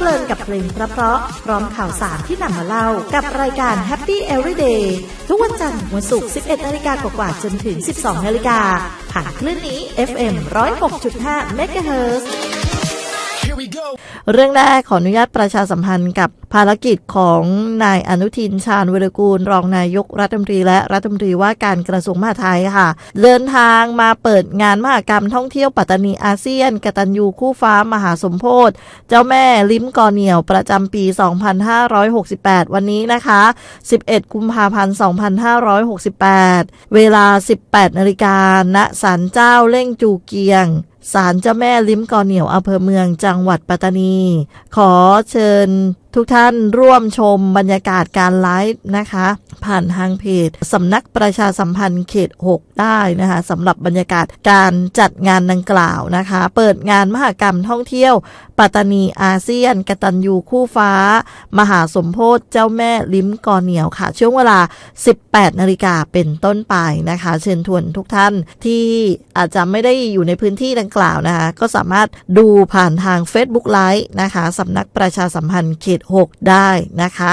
เพลินกับเพลงเพราะๆพร้อมข่าวสารที่นำมาเล่า กับรายการ Happy Everyday ทุกวันจันทร์วันศุกร์ 11นาฬิกากว่าๆจนถึง 12นาฬิกาผ่านคลื่นนี้ FM 106.5 MHz เรื่ เรื่องแรกขออนุญาตประชาสัมพันธ์กับภารกิจของนายอนุทินชาญวิรกูล รองนายกรัฐมนตรีและรัฐมนตรีว่าการกระทรวงมหาดไทยค่ะ เดินทางมาเปิดงานมหากรรมท่องเที่ยวปัตตานีอาเซียน กตัญญูคู่ฟ้ามหาสมโพธเจ้าแม่ลิ้มกอเหนียวประจำปี 2568 วันนี้นะคะ 11 กุมภาพันธ์ 2568 เวลา 18 นาฬิกาณศาลเจ้าเล่งจูเกียง ศาลเจ้าแม่ลิ้มกอเหนียวอำเภอเมืองจังหวัดปัตตานี ขอเชิญ ทุกท่านร่วมชมบรรยากาศการไลฟ์นะคะ ผ่านทางเพจสำนักประชาสัมพันธ์เขต 6 ได้นะคะสำหรับบรรยากาศการจัดงานดังกล่าวนะคะ เปิดงานมหกรรมท่องเที่ยว ปัตตานีอาเซียน กตัญญูคู่ฟ้า มหาสมโพธเจ้าแม่ลิ้มกอเหนียวค่ะ ช่วงเวลา 18 นาฬิกาเป็นต้นไปนะคะ เชิญชวนทุกท่านที่อาจจะไม่ได้อยู่ในพื้นที่ดังกล่าวนะคะ ก็สามารถดูผ่านทาง Facebook Live นะคะสำนักประชาสัมพันธ์เขต6 ได้นะคะ